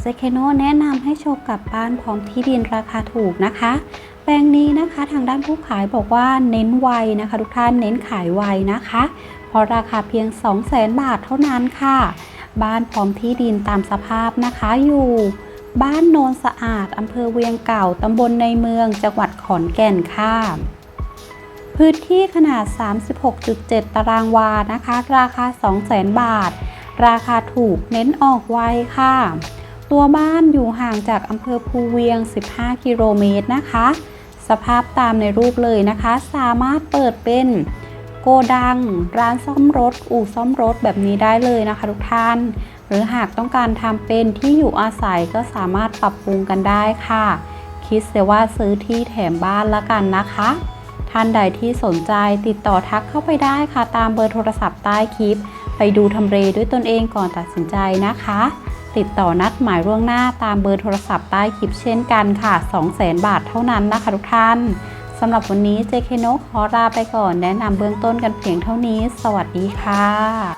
เซเคโนแนะนำให้โชว์กับบ้านพร้อมที่ดินราคาถูกนะคะ แปลงนี้นะคะทางด้านผู้ขายบอกว่าเน้นไวนะคะ ทุกท่านเน้นขายไวนะคะเพราะราคาเพียง 200,000 บาทเท่านั้นค่ะ บ้านพร้อมที่ดินตามสภาพนะคะอยู่บ้านโนนสะอาด อำเภอเวียงเก่า ตำบลในเมือง จังหวัดขอนแก่นค่ะ พื้นที่ขนาด 36.7 ตารางวา นะคะ ราคา 200,000 บาท ราคาถูกเน้นออกไวค่ะ ตัวบ้านอยู่ห่างจากอำเภอภูเวียง 15 กิโลเมตรนะคะ สภาพตามในรูปเลยนะคะ สามารถเปิดเป็นโกดัง ร้านซ่อมรถ อู่ซ่อมรถแบบนี้ได้เลยนะคะทุกท่าน หรือหากต้องการทำเป็นที่อยู่อาศัยก็สามารถปรับปรุงกันได้ค่ะ คิดเสียว่าซื้อที่แถมบ้านละกันนะคะ ท่านใดที่สนใจติดต่อทักเข้าไปได้ค่ะ ตามเบอร์โทรศัพท์ใต้คลิป ไปดูทำเลด้วยตนเองก่อนตัดสินใจนะคะ ติดต่อนัดหมายล่วงหน้าตามเบอร์โทรศัพท์ใต้คลิปเช่นกันค่ะ 200,000 บาทเท่านั้นนะคะทุกท่านสำหรับวันนี้เจเคโนขอลาไปก่อนแนะนำเบื้องต้นกันเพียงเท่านี้ สวัสดีค่ะ